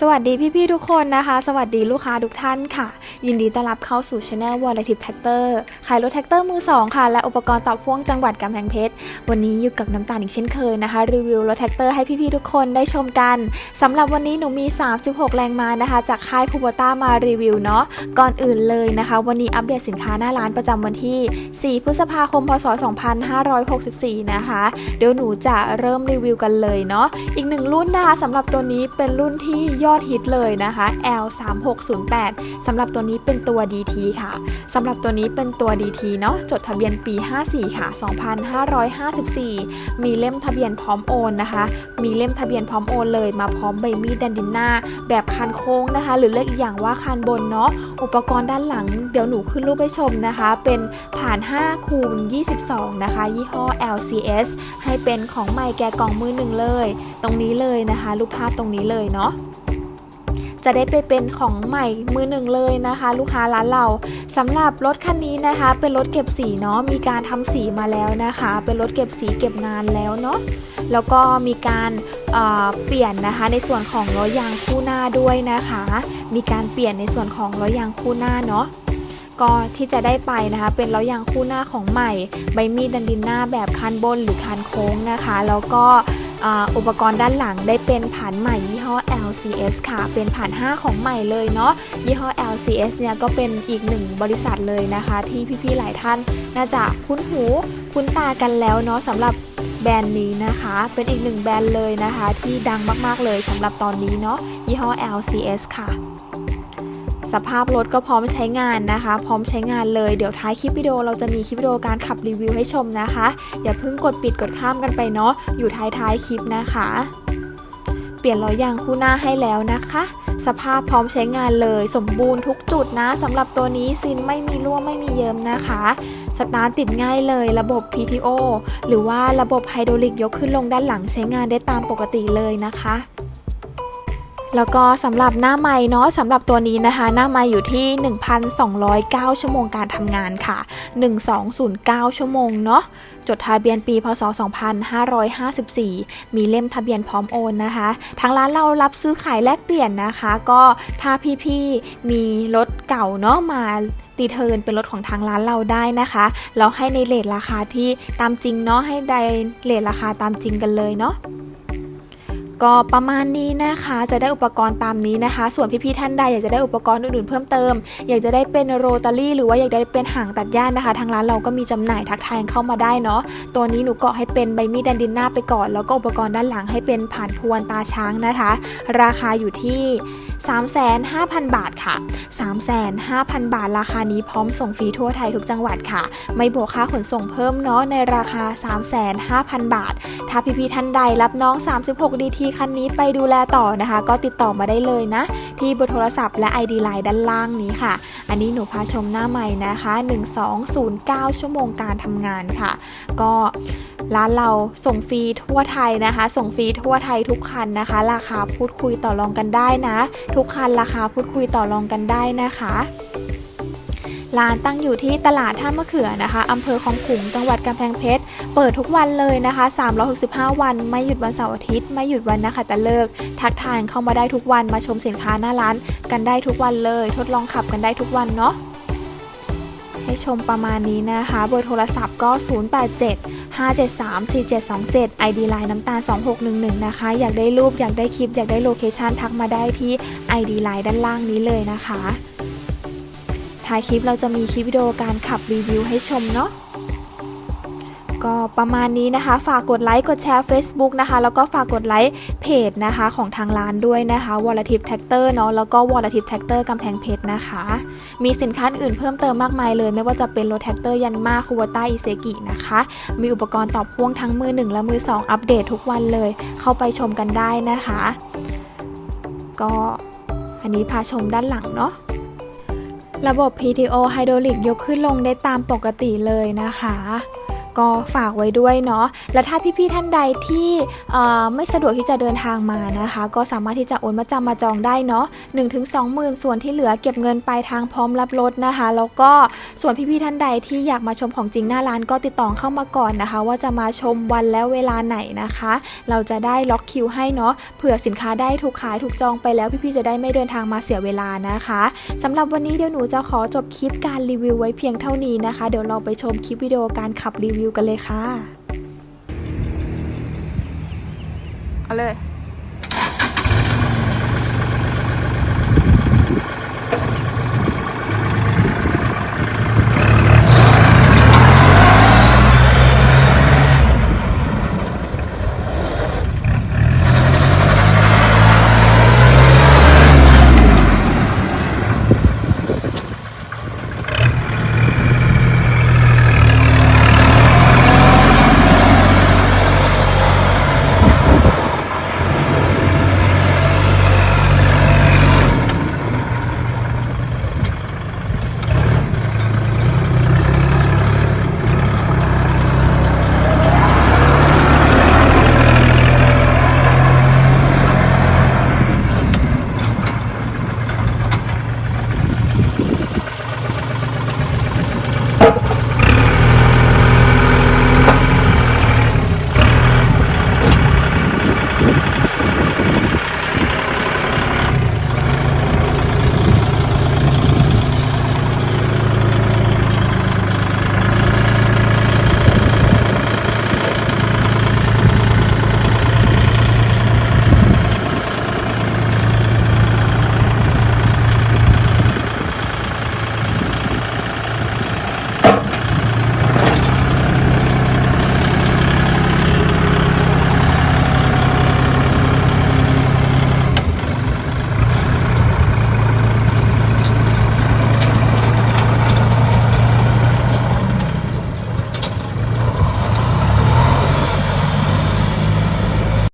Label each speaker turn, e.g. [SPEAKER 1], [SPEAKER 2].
[SPEAKER 1] สวัสดีพี่ๆทุกคนนะคะ สวัสดีลูกค้าทุกท่านค่ะ ยินดีต้อนรับเข้าสู่ช anel w a l l a t i v Tractor ขายรถแท็กเตอร์มือ 2 ค่ะ และอุปกรณ์ต่อพ่วงจังหวัดกำแพงเพชร วันนี้อยู่กับน้ำตาลอีกเช่นเคยนะคะ รีวิวรถแท็กเตอร์ให้พี่ๆทุกคนได้ชมกันสำหรับวันนี้หนูมี 36 แรงม้านะคะ จากค่ายคูโบต้ามารีวิวเนาะก่อนอื่นเลยนะคะ วันนี้อัปเดตสินค้าหน้าร้านประจำวันที่ 4 พฤษภาคม พศ 2564 นะคะ เดี๋ยวหนูจะเริ่มรีวิวกันเลยเนาะอีกหนึ่งรุ่นนะคะสำหรับตัวนี้เป็นรุ่นที่ยอดฮิตเลยนะคะ L3608 สำหรับตัวนี้เป็นตัว DT ค่ะสำหรับตัวนี้เป็นตัว DT เนาะจดทะเบียนปี 54 ค่ะ 2554 มีเล่มทะเบียนพร้อมโอนนะคะ มีเล่มทะเบียนพร้อมโอนเลยมาพร้อมใบมีดแดนดินหน้า แบบคันโค้งนะคะ หรือเรียกอีกอย่างว่าคันบนเนาะอุปกรณ์ด้านหลังเดี๋ยวหนูขึ้นรูปให้ชมนะคะ เป็นผ่าน 5 คูณ 22 นะคะ ยี่ห้อ LCS ให้เป็นของใหม่แกะกล่องมือหนึ่งเลย ตรงนี้เลยนะคะ รูปภาพตรงนี้เลยเนาะ จะได้ไปเป็นของใหม่มือหนึ่งเลยนะคะ ลูกค้าร้านเราสำหรับรถคันนี้นะคะ เป็นรถเก็บสีเนาะมีการทำสีมาแล้วนะคะ เป็นรถเก็บสีเก็บงานแล้วเนาะแล้วก็มีการเอ่อเปลี่ยนนะคะในส่วนของล้อยางคู่หน้าด้วยนะคะ มีการเปลี่ยนในส่วนของล้อยางคู่หน้าเนาะก็ที่จะได้ไปนะคะ เป็นล้อยางคู่หน้าของใหม่ ใบมีดดันดินหน้าแบบคันบนหรือคันโค้งนะคะ แล้วก็ อุปกรณ์ด้านหลังได้เป็นผ่านใหม่ยี่ห้อ LCS ค่ะ เป็นผ่าน 5 ของใหม่เลยเนาะยี่ห้อ LCS เนี่ยก็เป็นอีกหนึ่งบริษัทเลยนะคะ ที่พี่ๆหลายท่านน่าจะคุ้นหูคุ้นตากันแล้วเนาะสำหรับแบรนด์นี้นะคะเป็นอีกหนึ่งแบรนด์เลยนะคะ ที่ดังมากๆเลยสำหรับตอนนี้เนาะยี่ห้อ LCS ค่ะ สภาพรถก็พร้อมใช้งานนะคะ พร้อมใช้งานเลยเดี๋ยวท้ายคลิปวิดีโอเราจะมีคลิปวิดีโอการขับรีวิวให้ชมนะคะ อย่าเพิ่งกดปิดกดข้ามกันไปเนาะอยู่ท้ายท้ายคลิปนะคะ เปลี่ยนล้อยางคู่หน้าให้แล้วนะคะสภาพพร้อมใช้งานเลยสมบูรณ์ทุกจุดนะสำหรับตัวนี้ซินไม่มีรั่วไม่มีเยิมนะคะ สตาร์ทติดง่ายเลยระบบ PTO หรือว่าระบบไฮดรอลิกยกขึ้นลงด้านหลังใช้งานได้ตามปกติเลยนะคะ แล้วก็สำหรับหน้าไม้เนาะสำหรับตัวนี้นะคะ หน้าไม้อยู่ที่ 1,209 ชั่วโมงการทำงานค่ะ 1209 ชั่วโมงเนาะจดทะเบียนปีพศ 2554 มีเล่มทะเบียนพร้อมโอนนะคะ ทางร้านเรารับซื้อขายแลกเปลี่ยนนะคะ ก็ถ้าพี่ๆมีรถเก่าเนาะมาตีเทินเป็นรถของทางร้านเราได้นะคะ เราให้ในเลทราคาที่ตามจริงเนาะให้ได้เลทราคาตามจริงกันเลยเนาะ ก็ประมาณนี้นะคะจะได้อุปกรณ์ตามนี้นะคะ ส่วนพี่ๆท่านใดอยากจะได้อุปกรณ์อื่นๆเพิ่มเติม อยากจะได้เป็นโรตารี่หรือว่าอยากได้เป็นหางตัดหญ้านะคะ ทางร้านเราก็มีจำหน่ายทักทายเข้ามาได้เนาะตัวนี้หนูเกาะให้เป็นใบมีดแดนดินหน้าไปก่อน แล้วก็อุปกรณ์ด้านหลังให้เป็นผ่านพวนตาช้างนะคะ ราคาอยู่ที่ 35,000 บาทค่ะ 35,000 บาทราคานี้พร้อมส่งฟรีทั่วไทยทุกจังหวัดค่ะ ไม่บวกค่าขนส่งเพิ่มเนาะในราคา 35,000 บาท ถ้าพี่ๆท่านใดรับน้อง 36 DT คันนี้ไปดูแลต่อนะคะ ก็ติดต่อมาได้เลยนะ ที่เบอร์โทรศัพท์และ ID Line ด้านล่างนี้ค่ะ อันนี้หนูพาชมหน้าใหม่นะคะ 1209 ชั่วโมงการทำงานค่ะ ก็ร้านเราส่งฟรีทั่วไทยนะคะ ส่งฟรีทั่วไทยทุกคันนะคะ ราคาพูดคุยต่อรองกันได้นะทุกคันราคาพูดคุยต่อรองกันได้นะคะร้านตั้งอยู่ที่ตลาดท่ามะเขือนะคะอำเภอคลองขุงจังหวัดกำแพงเพชร เปิดทุกวันเลยนะคะ 365 วัน ไม่หยุดวันเสาร์อาทิตย์ ไม่หยุดวันนะคะแต่เลิก ทักทายเข้ามาได้ทุกวัน มาชมสินค้าหน้าร้าน กันได้ทุกวันเลย ทดลองขับกันได้ทุกวันเนาะ ให้ชมประมาณนี้นะคะ เบอร์โทรศัพท์ก็ 087 573 4727 ID Line น้ำตาล 2611 นะคะ อยากได้รูปอยากได้คลิป อยากได้โลเคชันทักมาได้ที่ ID Line ด้านล่างนี้เลยนะคะท้ายคลิปเราจะมีคลิปวิดีโอการขับรีวิวให้ชมเนาะ ก็ประมาณนี้นะคะ ฝากกดไลค์กดแชร์ Facebook นะคะ แล้วก็ฝากกดไลค์เพจนะคะของทางร้านด้วยนะคะ w a l l a t i v Tractor เนาะแล้วก็ w a l l a t i v Tractor กำแพงเพชรนะคะ มีสินค้าอื่นเพิ่มเติมมากมายเลย ไม่ว่าจะเป็นรถแท็กเตอร์ยันมาคูวต้าอิเซกินะคะ มีอุปกรณ์ตอบพ่วงทั้งมือ 1 และมือ 2 อัปเดตทุกวันเลย เข้าไปชมกันได้นะคะ ก็อันนี้พาชมด้านหลังเนาะระบบ PTO ไฮดรอลิกยกขึ้นลงได้ตามปกติเลยนะคะ ก็ฝากไว้ด้วยเนาะ และถ้าพี่ๆท่านใดที่ไม่สะดวกที่จะเดินทางมานะคะ ก็สามารถที่จะโอนมาจำมาจองได้เนาะ1ถึง20,000ส่วนที่เหลือเก็บเงินปลายทางพร้อมรับรถนะคะ แล้วก็ส่วนพี่ๆท่านใดที่อยากมาชมของจริงหน้าร้านก็ติดต่อเข้ามาก่อนนะคะ ว่าจะมาชมวันและเวลาไหนนะคะ เราจะได้ล็อกคิวให้เนาะเผื่อสินค้าได้ถูกขายถูกจองไปแล้วพี่ๆจะได้ไม่เดินทางมาเสียเวลานะคะสำหรับวันนี้เดี๋ยวหนูจะขอจบคลิปการรีวิวไว้เพียงเท่านี้นะคะ เดี๋ยวเราไปชมคลิปวิดีโอการขับรีวิวิวกันเลยค่ะ
[SPEAKER 2] เอาเลย